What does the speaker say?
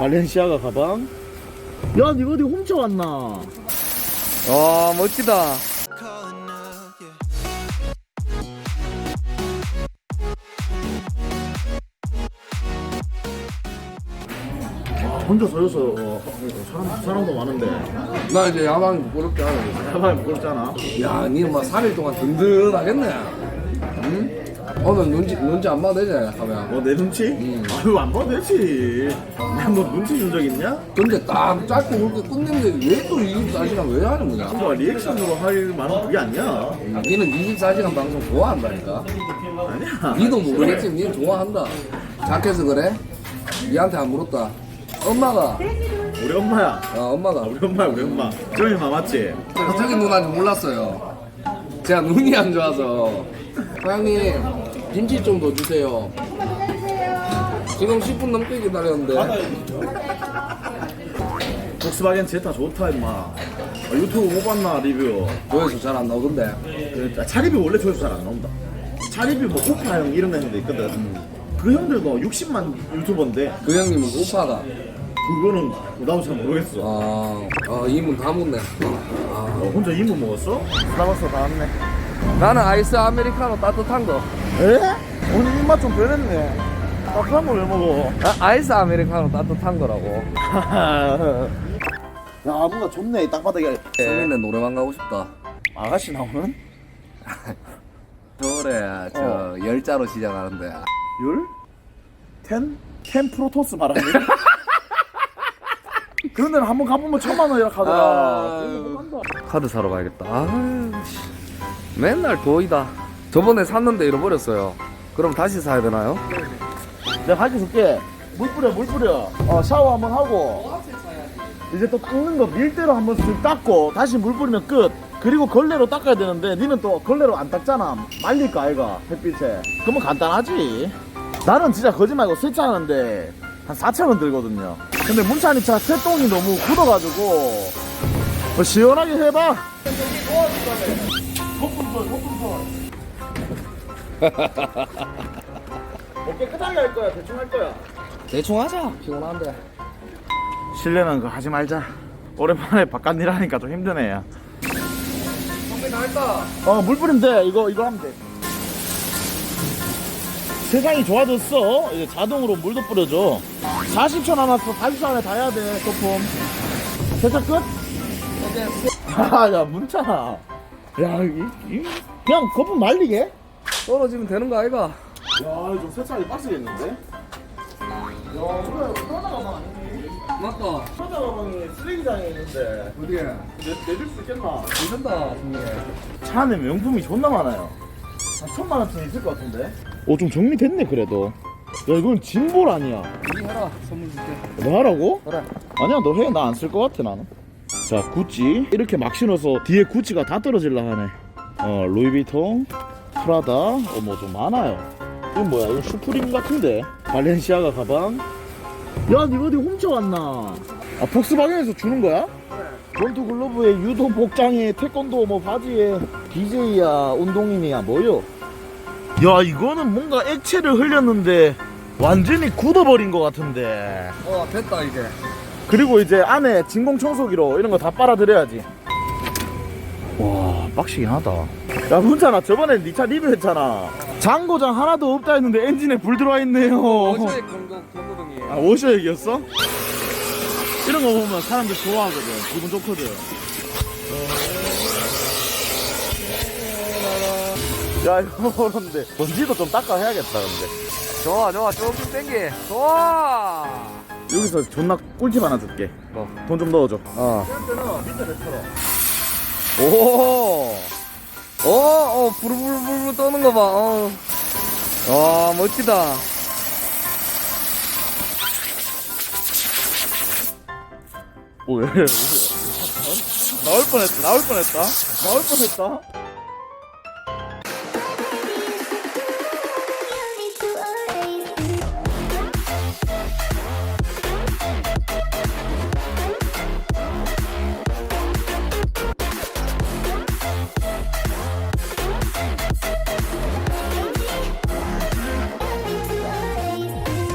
발렌시아가 가방? 야 니가 어디 훔쳐왔나? 와 멋지다. 혼자 서여서 어, 사람, 사람도 많은데. 나 이제 야방 부끄럽게 하는 거지 야방이 부끄럽잖아. 야막 3일 동안 든든하겠네. 응? 오늘 눈치 눈치 안 봐도 되지 하면. 뭐내 눈치? 아유 안 봐도 되지. 나뭐 눈치 준 적 있냐? 근데 딱 짧고 그렇게 끝냈는데 왜 또 24시간 왜 하는 거냐? 뭐 리액션으로 할 만한 그게 아니야. 아, 니는 24시간 방송 좋아한다니까. 아니야. 니도 모르겠지만 니는 좋아한다. 착해서 그래? 니한테 안 물었다. 엄마가. 우리 엄마야. 아 엄마가. 우리 엄마야 우리 엄마. 저희 마 맞지? 갑자기 누나인지 몰랐어요. 제가 눈이 안 좋아서. 사장님 김치 좀 더 주세요. 지금 10분 넘게 기다렸는데 복스바겐 제타 좋다 임마 아, 유튜브 못 봤나 리뷰 조회수 잘 안 나오던데. 그, 아, 차리비 원래 조회수 잘 안 나온다 차리비 뭐 오파 형 이런 애들도 있거든 그 형들도 60만 유튜버인데 그 형님은 오빠가 그거는 나도 잘 모르겠어 아, 아 이문 다 묻네. 아. 어, 혼자 이모 먹었어? 스타벅스 다 왔네 나는 아이스 아메리카노 따뜻한 거. 에? 오늘 입맛 좀 변했네 따뜻한 걸 왜 먹어? 아, 이스 아메리카노 따뜻한 거라고. 야 뭔가 좋네 이 땅바닥에 성인네 노래방 가고 싶다. 아가씨 나오는? 서울에 저 열자로 시작하는데 열? 텐? 텐 프로토스 말하니? 그런 데는 한번 가보면 천만 원이라 하더라 아. 카드 사러 가야겠다. 아, 씨. 맨날 도이다. 저번에 샀는데 잃어버렸어요. 그럼 다시 사야 되나요? 내가 가르쳐 줄게. 물 뿌려 물 뿌려. 어 샤워 한번 하고. 이제 또 닦는 거 밀대로 한번 쓱 닦고 다시 물 뿌리면 끝. 그리고 걸레로 닦아야 되는데 니는 또 걸레로 안 닦잖아. 말릴 거 아이가 햇빛에. 그러면 간단하지. 나는 진짜 거짓말 말고 세차하는데 한 4천 원 들거든요. 근데 문찬이 차 새똥이 너무 굳어가지고 뭐 시원하게 해봐 뭐 깨끗하게 할 거야 대충 할 거야 대충 하자. 피곤한데. 실내는 그거 하지 말자. 오랜만에 바깥 일 하니까 좀 힘드네. 선배 다 했다. 어, 물 뿌리면 돼. 이거, 이거 하면 돼. 세상이 좋아졌어. 이제 자동으로 물도 뿌려줘. 40초 남았어. 40초 안에 다 해야 돼, 거품. 세차 끝? 아, 야, 문찬아. 야, 이, 이, 그냥 거품 말리게? 떨어지면 되는 거 아이가? 야, 좀 세차하기 빡세겠는데? 야, 그래, 프라다 가방 아니니? 맞다. 프라다 가방이 쓰레기장에 있는데. 어디에? 내, 내줄 수 있겠나? 괜찮다, 선배. 차 안에 명품이 존나 많아요. 한 천만 원쯤 있을 것 같은데. 오, 좀 정리됐네, 그래도. 야, 이건 짐볼 아니야. 니 해라. 선물 줄게. 너 하라고? 그래. 아니야, 너 해. 나 안 쓸 것 같아, 나는. 자, 구찌. 이렇게 막 신어서 뒤에 구찌가 다 떨어질라 하네. 어, 루이비통, 프라다, 어, 뭐좀 많아요. 이건 뭐야? 이건 슈프림 같은데. 발렌시아가 가방. 야, 니 어디 훔쳐왔나? 아, 폭스바겐에서 주는 거야? 권투 글러브에 유도 복장에 태권도 뭐 바지에 BJ야 운동인이야 뭐요? 야 이거는 뭔가 액체를 흘렸는데 완전히 굳어버린 것 같은데 어, 됐다, 이제. 그리고 이제 안에 진공 청소기로 이런 거 다 빨아들여야지 와 빡시긴 하다 야 문찬아 저번에 니 차 리뷰했잖아 장고장 하나도 없다 했는데 엔진에 불 들어와 있네요 어셔의 경고, 경고등이. 아 워셔 얘기였어? 이런 거 보면 사람들 좋아하거든 기분 좋거든 야 이거 그런데 먼지도 좀 닦아 해야겠다 근데 좋아, 좋아. 조금 땡기. 좋아. 여기서 존나 꿀팁 하나 줄게 뭐? 돈 좀 넣어줘 어. 오. 오, 어, 부르부르부르 떠는 거 봐. 어. 와, 멋지다. 오, 왜, 왜, 나올 뻔했다 나올 뻔했다 나올 뻔했다